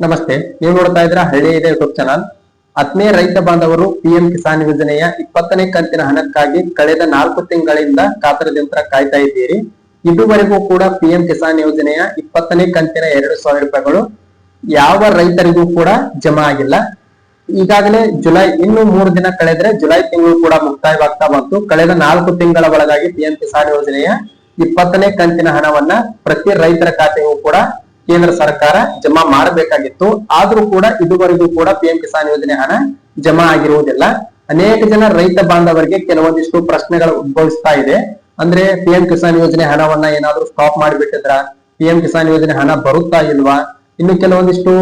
ನಮಸ್ತೆ, ನೀವು ನೋಡ್ತಾ ಇದ್ರ ಹಳ್ಳಿ ಇದೆ ಯೂಟ್ಯೂಬ್ ಚಾನಲ್ ಹತ್ತನೇ ರೈತ ಬಾಂಧವರು ಪಿಎಂ ಕಿಸಾನ್ ಯೋಜನೆಯ ಇಪ್ಪತ್ತನೇ ಕಂತಿನ ಹಣಕ್ಕಾಗಿ ಕಳೆದ ನಾಲ್ಕು ತಿಂಗಳಿಂದ ಕಾತರದಿಂದ ಕಾಯ್ತಾ ಇದ್ದೀರಿ. ಇದುವರೆಗೂ ಕೂಡ ಪಿಎಂ ಕಿಸಾನ್ ಯೋಜನೆಯ ಇಪ್ಪತ್ತನೇ ಕಂತಿನ ಎರಡು ಸಾವಿರ ರೂಪಾಯಿಗಳು ಯಾವ ರೈತರಿಗೂ ಕೂಡ ಜಮಾ ಆಗಿಲ್ಲ. ಈಗಾಗಲೇ ಜುಲೈ ಇನ್ನು ಮೂರು ದಿನ ಕಳೆದ್ರೆ ಜುಲೈ ತಿಂಗಳು ಕೂಡ ಮುಕ್ತಾಯವಾಗ್ತಾ ಬಂತು. ಕಳೆದ ನಾಲ್ಕು ತಿಂಗಳ ಒಳಗಾಗಿ ಪಿಎಂ ಕಿಸಾನ್ ಯೋಜನೆಯ ಇಪ್ಪತ್ತನೇ ಕಂತಿನ ಹಣವನ್ನ ಪ್ರತಿ ರೈತರ ಖಾತೆಗೂ ಕೂಡ ಕೇಂದ್ರ ಸರ್ಕಾರ ಜಮಾ ಮಾಡಬೇಕಾಗಿತ್ತು. ಆದ್ರೂ ಕೂಡ ಇದುವರೆಗೂ ಕೂಡ ಪಿಎಂ ಕಿಸಾನ್ ಯೋಜನೆ ಹಣ ಜಮಾ ಆಗಿರುವುದಿಲ್ಲ. ಅನೇಕ ಜನ ರೈತ ಬಾಂಧವರಿಗೆ ಕೆಲವೊಂದಿಷ್ಟು ಪ್ರಶ್ನೆಗಳು ಉದ್ಭವಿಸ್ತಾ ಇದೆ. ಅಂದ್ರೆ ಪಿಎಂ ಕಿಸಾನ್ ಯೋಜನೆ ಹಣವನ್ನ ಏನಾದ್ರೂ ಸ್ಟಾಪ್ ಮಾಡಿಬಿಟ್ಟಿದ್ರ? ಪಿಎಂ ಕಿಸಾನ್ ಯೋಜನೆ ಹಣ ಬರುತ್ತಾ ಇಲ್ವಾ? ಇನ್ನು ಕೆಲವೊಂದಿಷ್ಟು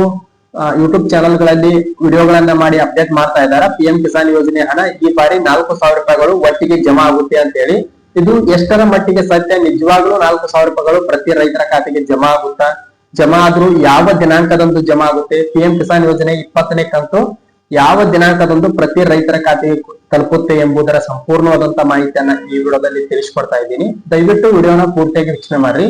ಯೂಟ್ಯೂಬ್ ಚಾನೆಲ್ಗಳಲ್ಲಿ ವಿಡಿಯೋಗಳನ್ನ ಮಾಡಿ ಅಪ್ಡೇಟ್ ಮಾಡ್ತಾ ಇದ್ದಾರೆ? ಪಿಎಂ ಕಿಸಾನ್ ಯೋಜನೆ ಹಣ ಈ ಬಾರಿ ನಾಲ್ಕು ಸಾವಿರ ರೂಪಾಯಿಗಳು ಒಟ್ಟಿಗೆ ಜಮಾ ಆಗುತ್ತೆ ಅಂತ ಹೇಳಿ. ಇದು ಎಷ್ಟರ ಮಟ್ಟಿಗೆ ಸತ್ಯ? ನಿಜವಾಗ್ಲೂ ನಾಲ್ಕು ಸಾವಿರ ರೂಪಾಯಿಗಳು ಪ್ರತಿ ರೈತರ ಖಾತೆಗೆ ಜಮಾ ಆಗುತ್ತಾ? ಜಮಾ ಆದ್ರೂ ಯಾವ ದಿನಾಂಕದಂದು ಜಮಾ ಆಗುತ್ತೆ? ಪಿಎಂ ಕಿಸಾನ್ ಯೋಜನೆ ಇಪ್ಪತ್ತನೇ ಕಂತು ಯಾವ ದಿನಾಂಕದಂದು ಪ್ರತಿ ರೈತರ ಖಾತೆಗೆ ತಲುಪುತ್ತೆ ಎಂಬುದರ ಸಂಪೂರ್ಣವಾದಂತ ಮಾಹಿತಿಯನ್ನ ಈ ವಿಡಿಯೋದಲ್ಲಿ ತಿಳಿಸ್ಕೊಡ್ತಾ ಇದ್ದೀನಿ. ದಯವಿಟ್ಟು ವಿಡಿಯೋನ ಪೂರ್ತಿಯಾಗಿ ವೀಕ್ಷಣೆ ಮಾಡ್ರಿ.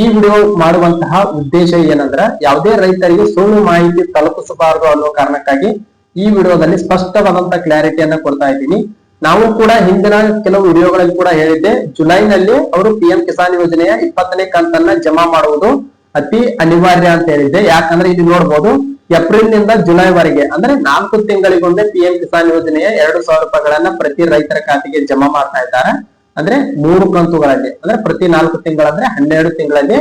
ಈ ವಿಡಿಯೋ ಮಾಡುವಂತಹ ಉದ್ದೇಶ ಏನಂದ್ರ ಯಾವುದೇ ರೈತರಿಗೆ ಸುಳ್ಳು ಮಾಹಿತಿ ತಲುಪಿಸಬಾರದು ಅನ್ನೋ ಕಾರಣಕ್ಕಾಗಿ ಈ ವಿಡಿಯೋದಲ್ಲಿ ಸ್ಪಷ್ಟವಾದಂತ ಕ್ಲಾರಿಟಿಯನ್ನ ಕೊಡ್ತಾ ಇದ್ದೀನಿ. ನಾವು ಕೂಡ ಹಿಂದಿನ ಕೆಲವು ವಿಡಿಯೋಗಳಲ್ಲಿ ಕೂಡ ಹೇಳಿದ್ದೆ, ಜುಲೈನಲ್ಲಿ ಅವರು ಪಿಎಂ ಕಿಸಾನ್ ಯೋಜನೆಯ ಇಪ್ಪತ್ತನೇ ಕಂತನ್ನ ಜಮಾ ಮಾಡುವುದು. ಅತಿ ಅನಿವಾರ್ಯ ಅಂತ ಹೇಳಿದ್ದೆ. ಯಾಕಂದ್ರೆ ಇಲ್ಲಿ ನೋಡ್ಬೋದು ಏಪ್ರಿಲ್ನಿಂದ ಜುಲೈ ವರೆಗೆ ಅಂದ್ರೆ ನಾಲ್ಕು ತಿಂಗಳಿಗೊಂದೇ ಪಿ ಎಂ ಕಿಸಾನ್ ಯೋಜನೆಯ ಎರಡು ಸಾವಿರ ರೂಪಾಯಿಗಳನ್ನ ಪ್ರತಿ ರೈತರ ಖಾತೆಗೆ ಜಮಾ ಮಾಡ್ತಾ ಇದ್ದಾರೆ. ಅಂದ್ರೆ ಮೂರು ಕಂತುಗಳಲ್ಲಿ ಅಂದ್ರೆ ಪ್ರತಿ ನಾಲ್ಕು ತಿಂಗಳಂದ್ರೆ ಹನ್ನೆರಡು ತಿಂಗಳಲ್ಲಿ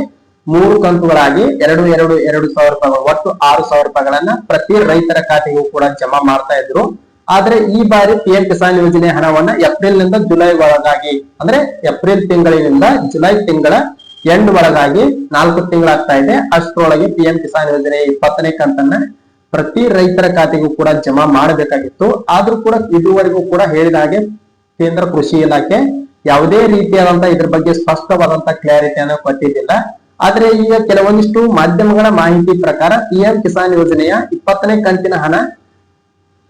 ಮೂರು ಕಂತುಗಳಾಗಿ ಎರಡು ಎರಡು ಎರಡು ಸಾವಿರ ರೂಪಾಯಿಗಳು ಒಟ್ಟು ಆರು ಸಾವಿರ ರೂಪಾಯಿಗಳನ್ನ ಪ್ರತಿ ರೈತರ ಖಾತೆಗೂ ಕೂಡ ಜಮಾ ಮಾಡ್ತಾ ಇದ್ರು. ಆದ್ರೆ ಈ ಬಾರಿ ಪಿಎಂ ಕಿಸಾನ್ ಯೋಜನೆ ಹಣವನ್ನ ಏಪ್ರಿಲ್ನಿಂದ ಜುಲೈ ಒಳಗಾಗಿ ಅಂದ್ರೆ ಏಪ್ರಿಲ್ ತಿಂಗಳಿನಿಂದ ಜುಲೈ ತಿಂಗಳ ಎಂಡ್ ಒಳಗಾಗಿ ನಾಲ್ಕು ತಿಂಗಳಾಗ್ತಾ ಇದೆ. ಅಷ್ಟರೊಳಗೆ ಪಿಎಂ ಕಿಸಾನ್ ಯೋಜನೆ ಇಪ್ಪತ್ತನೇ ಕಂತನ್ನ ಪ್ರತಿ ರೈತರ ಖಾತೆಗೂ ಕೂಡ ಜಮಾ ಮಾಡಬೇಕಾಗಿತ್ತು. ಆದ್ರೂ ಕೂಡ ಇದುವರೆಗೂ ಕೂಡ ಹೇಳಿದ ಹಾಗೆ ಕೇಂದ್ರ ಕೃಷಿ ಇಲಾಖೆ ಯಾವುದೇ ರೀತಿಯಾದಂತ ಇದ್ರ ಬಗ್ಗೆ ಸ್ಪಷ್ಟವಾದಂತ ಕ್ಲಾರಿಟಿಯನ್ನು ಕೊಟ್ಟಿದ್ದಿಲ್ಲ. ಆದ್ರೆ ಈಗ ಕೆಲವೊಂದಿಷ್ಟು ಮಾಧ್ಯಮಗಳ ಮಾಹಿತಿ ಪ್ರಕಾರ ಪಿಎಂ ಕಿಸಾನ್ ಯೋಜನೆಯ ಇಪ್ಪತ್ತನೇ ಕಂತಿನ ಹಣ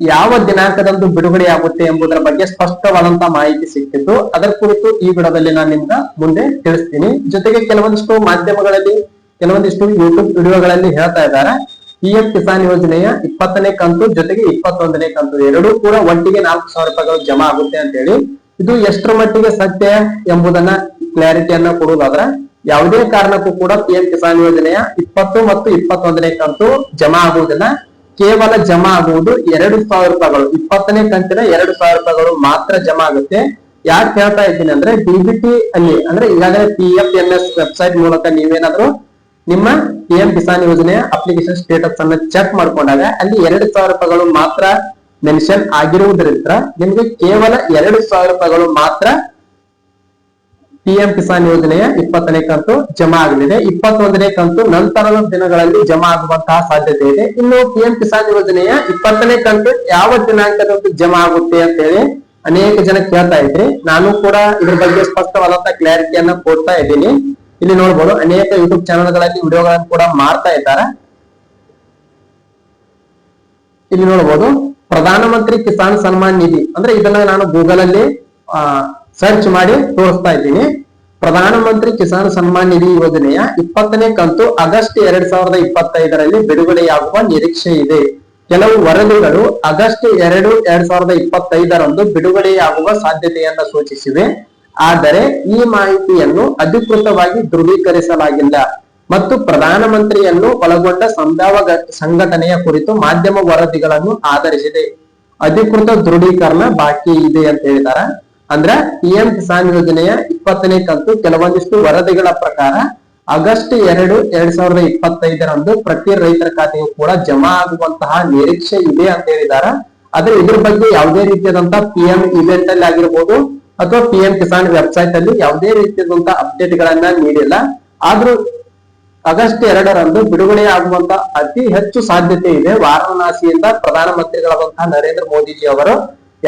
ಯಾವ ದಿನಾಂಕದಂದು ಬಿಡುಗಡೆ ಆಗುತ್ತೆ ಎಂಬುದರ ಬಗ್ಗೆ ಸ್ಪಷ್ಟವಾದಂತಹ ಮಾಹಿತಿ ಸಿಕ್ಕಿತ್ತು ಅದರ ಕುರಿತು ಈ ವಿಡಿಯೋದಲ್ಲಿ ನಾನು ನಿಮ್ಗ ಮುಂದೆ ತಿಳಿಸ್ತೀನಿ. ಜೊತೆಗೆ ಕೆಲವೊಂದಿಷ್ಟು ಮಾಧ್ಯಮಗಳಲ್ಲಿ, ಕೆಲವೊಂದಿಷ್ಟು ಯೂಟ್ಯೂಬ್ ವಿಡಿಯೋಗಳಲ್ಲಿ ಹೇಳ್ತಾ ಇದ್ದಾರೆ. ಪಿಎಂ ಕಿಸಾನ್ ಯೋಜನೆಯ ಇಪ್ಪತ್ತನೇ ಕಂತು, ಜೊತೆಗೆ ಇಪ್ಪತ್ತೊಂದನೇ ಕಂತು, ಎರಡೂ ಕೂಡ ಒಟ್ಟಿಗೆ ನಾಲ್ಕು ಸಾವಿರ ರೂಪಾಯಿಗಳು ಜಮಾ ಆಗುತ್ತೆ ಅಂತ ಹೇಳಿ ಇದು ಎಷ್ಟರ ಮಟ್ಟಿಗೆ ಸತ್ಯ ಎಂಬುದನ್ನ ಕ್ಲಾರಿಟಿಯನ್ನ ಕೊಡುವುದಾದ್ರೆ, ಯಾವುದೇ ಕಾರಣಕ್ಕೂ ಕೂಡ ಪಿ ಎಂ ಕಿಸಾನ್ ಯೋಜನೆಯ ಇಪ್ಪತ್ತು ಮತ್ತು ಇಪ್ಪತ್ತೊಂದನೇ ಕಂತು ಜಮಾ ಆಗುವುದಿಲ್ಲ. ಕೇವಲ ಜಮಾ ಆಗುವುದು ಎರಡು ಸಾವಿರ ರೂಪಾಯಿಗಳು. ಇಪ್ಪತ್ತನೇ ಕಂತಿನ ಎರಡು ಸಾವಿರ ರೂಪಾಯಿಗಳು ಮಾತ್ರ ಜಮಾ ಆಗುತ್ತೆ. ಯಾಕೆ ಹೇಳ್ತಾ ಇದ್ದೀನಿ ಅಂದ್ರೆ ಡಿಬಿಟಿ ಅಲ್ಲಿ, ಅಂದ್ರೆ ಈಗಾಗಲೇ P F N S website ಮೂಲಕ ನೀವೇನಾದ್ರೂ ನಿಮ್ಮ ಪಿ ಎಂ ಕಿಸಾನ್ ಯೋಜನೆಯ ಅಪ್ಲಿಕೇಶನ್ ಸ್ಟೇಟಸ್ ಅನ್ನ ಚೆಕ್ ಮಾಡ್ಕೊಂಡಾಗ ಅಲ್ಲಿ ಎರಡು ಸಾವಿರ ರೂಪಾಯಿಗಳು ಮಾತ್ರ ಮೆನ್ಷನ್ ಆಗಿರುವುದರಿಂದ ನಿಮ್ಗೆ ಕೇವಲ ಎರಡು ಸಾವಿರ ರೂಪಾಯಿಗಳು ಮಾತ್ರ ಪಿಎಂ ಕಿಸಾನ್ ಯೋಜನೆಯ ಇಪ್ಪತ್ತನೇ ಕಂತು ಜಮಾ ಆಗಲಿದೆ. ಇಪ್ಪತ್ತೊಂದನೇ ಕಂತು ನಂತರದ ದಿನಗಳಲ್ಲಿ ಜಮಾ ಆಗುವಂತಹ ಸಾಧ್ಯತೆ ಇದೆ. ಇನ್ನು ಪಿಎಂ ಕಿಸಾನ್ ಯೋಜನೆಯ ಇಪ್ಪತ್ತನೇ ಕಂತು ಯಾವ ದಿನಾಂಕದಂದು ಜಮಾ ಆಗುತ್ತೆ ಅಂತ ಹೇಳಿ ಅನೇಕ ಜನ ಕೇಳ್ತಾ ಇದ್ರಿ. ನಾನು ಕೂಡ ಇದ್ರ ಬಗ್ಗೆ ಸ್ಪಷ್ಟವಾದಂತಹ ಕ್ಲಾರಿಟಿಯನ್ನ ಕೊಡ್ತಾ ಇದ್ದೀನಿ. ಇಲ್ಲಿ ನೋಡ್ಬೋದು, ಅನೇಕ ಯೂಟ್ಯೂಬ್ ಚಾನೆಲ್ಗಳಲ್ಲಿ ವಿಡಿಯೋಗಳನ್ನು ಕೂಡ ಮಾಡ್ತಾ ಇದ್ದಾರೆ. ಇಲ್ಲಿ ನೋಡಬಹುದು ಪ್ರಧಾನಮಂತ್ರಿ ಕಿಸಾನ್ ಸನ್ಮಾನ್ ನಿಧಿ. ಅಂದ್ರೆ ಇದನ್ನ ನಾನು ಗೂಗಲ್ ಅಲ್ಲಿ ಸರ್ಚ್ ಮಾಡಿ ತೋರಿಸ್ತಾ ಇದ್ದೀನಿ. ಪ್ರಧಾನಮಂತ್ರಿ ಕಿಸಾನ್ ಸನ್ಮಾನ್ ನಿಧಿ ಯೋಜನೆಯ ಇಪ್ಪತ್ತನೇ ಕಂತು ಆಗಸ್ಟ್ ಎರಡ್ ಸಾವಿರದ ಇಪ್ಪತ್ತೈದರಲ್ಲಿ ಬಿಡುಗಡೆಯಾಗುವ ನಿರೀಕ್ಷೆ ಇದೆ. ಕೆಲವು ವರದಿಗಳು ಆಗಸ್ಟ್ ಎರಡು, ಎರಡ್ ಸಾವಿರದ ಇಪ್ಪತ್ತೈದರಂದು ಬಿಡುಗಡೆಯಾಗುವ ಸಾಧ್ಯತೆಯನ್ನ ಸೂಚಿಸಿವೆ. ಆದರೆ ಈ ಮಾಹಿತಿಯನ್ನು ಅಧಿಕೃತವಾಗಿ ದೃಢೀಕರಿಸಲಾಗಿಲ್ಲ ಮತ್ತು ಪ್ರಧಾನಮಂತ್ರಿಯನ್ನು ಒಳಗೊಂಡ ಸಂಭಾವ ಸಂಘಟನೆಯ ಕುರಿತು ಮಾಧ್ಯಮ ವರದಿಗಳನ್ನು ಆಧರಿಸಿದೆ. ಅಧಿಕೃತ ದೃಢೀಕರಣ ಬಾಕಿ ಇದೆ ಅಂತ ಹೇಳಿದಾರ ಅಂದ್ರ ಪಿಎಂ ಕಿಸಾನ್ ಯೋಜನೆಯ ಇಪ್ಪತ್ತನೇ ಕಂತು ಕೆಲವೊಂದಿಷ್ಟು ವರದಿಗಳ ಪ್ರಕಾರ ಆಗಸ್ಟ್ ಎರಡು, ಎರಡ್ ಸಾವಿರದ ಇಪ್ಪತ್ತೈದರಂದು ಪ್ರತಿ ರೈತರ ಖಾತೆಗೂ ಕೂಡ ಜಮಾ ಆಗುವಂತಹ ನಿರೀಕ್ಷೆ ಇದೆ ಅಂತ ಹೇಳಿದಾರ. ಆದ್ರೆ ಇದ್ರ ಬಗ್ಗೆ ಯಾವುದೇ ರೀತಿಯಾದಂತಹ ಪಿಎಂ ಇವೆಂಟ್ ಅಲ್ಲಿ ಆಗಿರ್ಬೋದು ಅಥವಾ ಪಿಎಂ ಕಿಸಾನ್ ವೆಬ್ಸೈಟ್ ಅಲ್ಲಿ ಯಾವುದೇ ರೀತಿಯಾದಂತಹ ಅಪ್ಡೇಟ್ ಗಳನ್ನ ನೀಡಿಲ್ಲ. ಆದ್ರೂ ಆಗಸ್ಟ್ ಎರಡರಂದು ಬಿಡುಗಡೆ ಆಗುವಂತಹ ಅತಿ ಹೆಚ್ಚು ಸಾಧ್ಯತೆ ಇದೆ. ವಾರಣಾಸಿಯಿಂದ ಪ್ರಧಾನಮಂತ್ರಿಗಳಾದಂತಹ ನರೇಂದ್ರ ಮೋದಿಜಿ ಅವರು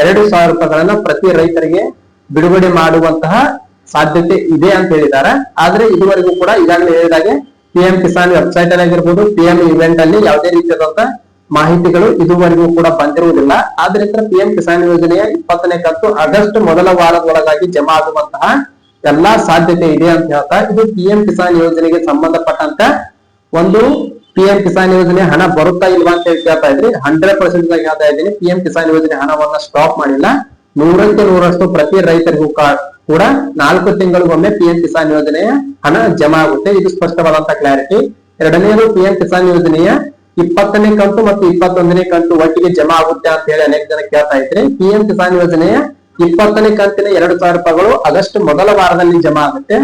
ಎರಡು ಸಾವಿರ ರೂಪಾಯಿಗಳನ್ನ ಪ್ರತಿ ರೈತರಿಗೆ ಬಿಡುಗಡೆ ಮಾಡುವಂತಹ ಸಾಧ್ಯತೆ ಇದೆ ಅಂತ ಹೇಳಿದ್ದಾರೆ. ಆದ್ರೆ ಇದುವರೆಗೂ ಕೂಡ ಈಗಾಗಲೇ ಹೇಳಿದಾಗೆ ಪಿಎಂ ಕಿಸಾನ್ ವೆಬ್ಸೈಟ್ ಅಲ್ಲಿ ಆಗಿರ್ಬೋದು ಪಿಎಂ ಇವೆಂಟ್ ಅಲ್ಲಿ ಯಾವುದೇ ರೀತಿಯಾದಂತಹ ಮಾಹಿತಿಗಳು ಇದುವರೆಗೂ ಕೂಡ ಬಂದಿರುವುದಿಲ್ಲ. ಆದ್ರಿಂದ ಪಿಎಂ ಕಿಸಾನ್ ಯೋಜನೆಯ ಇಪ್ಪತ್ತನೇ ಕಂತು ಆಗಸ್ಟ್ ಮೊದಲ ವಾರದೊಳಗಾಗಿ ಜಮಾ ಆಗುವಂತಹ ಎಲ್ಲಾ ಸಾಧ್ಯತೆ ಇದೆ ಅಂತ ಹೇಳ್ತಾ ಇದು ಪಿಎಂ ಕಿಸಾನ್ ಯೋಜನೆಗೆ ಸಂಬಂಧಪಟ್ಟಂತ ಒಂದು ಪಿ ಎಂ ಕಿಸಾನ್ ಯೋಜನೆ ಹಣ ಬರುತ್ತಾ ಇಲ್ವಾ ಅಂತ ಹೇಳ್ತಾ ಇದ್ರಿ. ಹಂಡ್ರೆಡ್ ಪರ್ಸೆಂಟ್ ಹೇಳ್ತಾ ಇದ್ದೀನಿ. ಪಿ ಎಂ ಕಿಸಾನ್ ಯೋಜನೆ ಹಣವನ್ನ ಸ್ಟಾಪ್ ಮಾಡಿಲ್ಲ. ನೂರಕ್ಕೆ ನೂರಷ್ಟು ಪ್ರತಿ ರೈತರಿಗೂ ಕೂಡ ನಾಲ್ಕು ತಿಂಗಳಿಗೊಮ್ಮೆ ಪಿ ಎಂ ಕಿಸಾನ್ ಯೋಜನೆಯ ಹಣ ಜಮಾ ಆಗುತ್ತೆ. ಇದು ಸ್ಪಷ್ಟವಾದಂತ ಕ್ಲಾರಿಟಿ ಎರಡನೇದು ಪಿ ಎಂ ಕಿಸಾನ್ ಯೋಜನೆಯ ಇಪ್ಪತ್ತನೇ ಕಂತು ಮತ್ತು ಇಪ್ಪತ್ತೊಂದನೇ ಕಂತು ಒಟ್ಟಿಗೆ ಜಮಾ ಆಗುತ್ತೆ ಅಂತ ಹೇಳಿ ಅನೇಕ ಜನ ಕೇಳ್ತಾ ಇದ್ರೆ. ಪಿ ಎಂ ಕಿಸಾನ್ ಯೋಜನೆಯ ಇಪ್ಪತ್ತನೇ ಕಂತಿನ ಎರಡು ಸಾವಿರ ರೂಪಾಯಿಗಳು ಆಗಸ್ಟ್ ಮೊದಲ ವಾರದಲ್ಲಿ ಜಮಾ ಆಗುತ್ತೆ.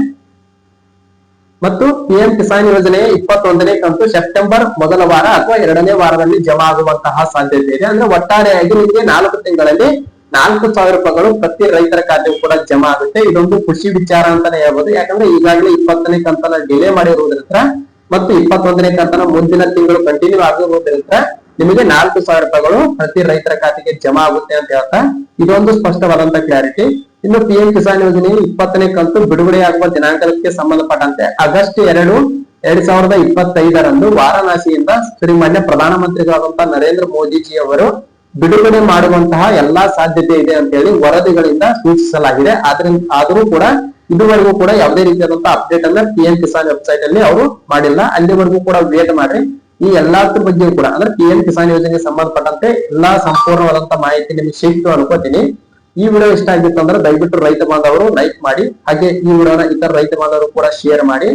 ಮತ್ತು ಪಿಎಂ ಕಿಸಾನ್ ಯೋಜನೆಯ ಇಪ್ಪತ್ತೊಂದನೇ ಕಂತು ಸೆಪ್ಟೆಂಬರ್ ಮೊದಲ ವಾರ ಅಥವಾ ಎರಡನೇ ವಾರದಲ್ಲಿ ಜಮಾ ಆಗುವಂತಹ ಸಾಧ್ಯತೆ ಇದೆ. ಅಂದ್ರೆ ಒಟ್ಟಾರೆಯಾಗಿ ನಿಮಗೆ ನಾಲ್ಕು ತಿಂಗಳಲ್ಲಿ ನಾಲ್ಕು ಸಾವಿರ ರೂಪಾಯಿಗಳು ಪ್ರತಿ ರೈತರ ಖಾತೆಗೂ ಕೂಡ ಜಮಾ ಆಗುತ್ತೆ. ಇದೊಂದು ಖುಷಿ ವಿಚಾರ ಅಂತಾನೆ ಹೇಳ್ಬೋದು. ಯಾಕಂದ್ರೆ ಈಗಾಗಲೇ ಇಪ್ಪತ್ತನೇ ಕಂತನ ಡಿಲೇ ಮಾಡಿರುವುದರಿಂದ ಮತ್ತು ಇಪ್ಪತ್ತೊಂದನೇ ಕಂತನ ಮುಂದಿನ ತಿಂಗಳು ಕಂಟಿನ್ಯೂ ಆಗಿರುವುದರಿಂದ ನಿಮಗೆ ನಾಲ್ಕು ಸಾವಿರ ರೂಪಾಯಿಗಳು ಪ್ರತಿ ರೈತರ ಖಾತೆಗೆ ಜಮಾ ಆಗುತ್ತೆ ಅಂತ ಹೇಳ್ತಾ ಇದೊಂದು ಸ್ಪಷ್ಟವಾದಂತ ಕ್ಲಾರಿಟಿ ಇನ್ನು ಪಿ ಎಂ ಕಿಸಾನ್ ಯೋಜನೆ ಇಪ್ಪತ್ತನೇ ಕಂತು ಬಿಡುಗಡೆಯಾಗುವ ದಿನಾಂಕಕ್ಕೆ ಸಂಬಂಧಪಟ್ಟಂತೆ ಆಗಸ್ಟ್ ಎರಡು, ಎರಡ್ ಸಾವಿರದ ಇಪ್ಪತ್ತೈದರಂದು ವಾರಣಾಸಿಯಿಂದ ಶ್ರೀಮಾನ್ಯ ಪ್ರಧಾನಮಂತ್ರಿಗಳಾದಂತಹ ನರೇಂದ್ರ ಮೋದಿಜಿ ಅವರು ಬಿಡುಗಡೆ ಮಾಡುವಂತಹ ಎಲ್ಲಾ ಸಾಧ್ಯತೆ ಇದೆ ಅಂತ ಹೇಳಿ ವರದಿಗಳಿಂದ ಸೂಚಿಸಲಾಗಿದೆ. ಆದ್ರಿಂದ ಆದರೂ ಕೂಡ ಇದುವರೆಗೂ ಕೂಡ ಯಾವುದೇ ರೀತಿಯಾದಂತಹ ಅಪ್ಡೇಟ್ ಅನ್ನ ಪಿ ಎಂ ಕಿಸಾನ್ ವೆಬ್ಸೈಟ್ ಅಲ್ಲಿ ಅವರು ಮಾಡಿಲ್ಲ. ಅಲ್ಲಿವರೆಗೂ ಕೂಡ ವೇಟ್ ಮಾಡಿ ಈ ಎಲ್ಲಾದ್ರ ಬಗ್ಗೆ ಕೂಡ ಅಂದ್ರೆ ಪಿ ಎಂ ಕಿಸಾನ್ ಯೋಜನೆಗೆ ಸಂಬಂಧಪಟ್ಟಂತೆ ಎಲ್ಲಾ ಸಂಪೂರ್ಣವಾದಂತಹ ಮಾಹಿತಿ ನಿಮಗೆ ಸಿಕ್ತು ಅನ್ಕೋತೀನಿ. ಈ ವಿಡಿಯೋ ಇಷ್ಟ ಆಗಿತ್ತು ಅಂದ್ರೆ ದಯವಿಟ್ಟು ರೈತ ಬಾಂಧವರು ಲೈಕ್ ಮಾಡಿ. ಹಾಗೆ ಈ ವಿಡಿಯೋನ ಇತರ ರೈತ ಬಾಂಧವರು ಕೂಡ ಶೇರ್ ಮಾಡಿ.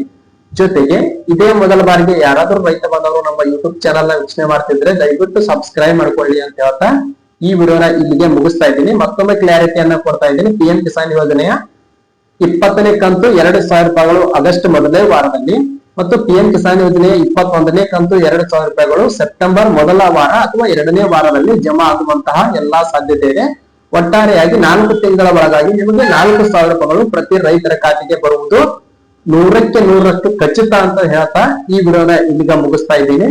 ಜೊತೆಗೆ ಇದೇ ಮೊದಲ ಬಾರಿಗೆ ಯಾರಾದ್ರೂ ರೈತ ಬಂದವರು ನಮ್ಮ ಯೂಟ್ಯೂಬ್ ಚಾನಲ್ನ ವೀಕ್ಷಣೆ ಮಾಡ್ತಿದ್ರೆ ದಯವಿಟ್ಟು ಸಬ್ಸ್ಕ್ರೈಬ್ ಮಾಡ್ಕೊಳ್ಳಿ ಅಂತ ಹೇಳ್ತಾ ಈ ವಿಡಿಯೋನ ಇಲ್ಲಿಗೆ ಮುಗಿಸ್ತಾ ಇದ್ದೀನಿ. ಮತ್ತೊಮ್ಮೆ ಕ್ಲಾರಿಟಿಯನ್ನ ಕೊಡ್ತಾ ಇದ್ದೀನಿ. ಪಿ ಎಂ ಕಿಸಾನ್ ಯೋಜನೆಯ ಇಪ್ಪತ್ತನೇ ಕಂತು ಎರಡು ಸಾವಿರ ರೂಪಾಯಿಗಳು ಆಗಸ್ಟ್ ಮೊದಲನೇ ವಾರದಲ್ಲಿ ಮತ್ತು ಪಿಎಂ ಕಿಸಾನ್ ಯೋಜನೆಯ ಇಪ್ಪತ್ತೊಂದನೇ ಕಂತು ಎರಡು ಸಾವಿರ ರೂಪಾಯಿಗಳು ಸೆಪ್ಟೆಂಬರ್ ಮೊದಲ ವಾರ ಅಥವಾ ಎರಡನೇ ವಾರದಲ್ಲಿ ಜಮಾ ಆಗುವಂತಹ ಎಲ್ಲಾ ಸಾಧ್ಯತೆ ಇದೆ. ಒಟ್ಟಾರೆಯಾಗಿ ನಾಲ್ಕು ತಿಂಗಳ ಒಳಗಾಗಿ ನಿಮಗೆ ನಾಲ್ಕು ಸಾವಿರ ರೂಪಾಯಿಗಳು ಪ್ರತಿ ರೈತರ ಖಾತೆಗೆ ಬರುವುದು ನೂರಕ್ಕೆ ನೂರಷ್ಟು ಖಚಿತ ಅಂತ ಹೇಳ್ತಾ ಈ ವಿಡಿಯೋನ ಇಲ್ಲಿಗ ಮುಗಿಸ್ತಾ ಇದ್ದೀನಿ.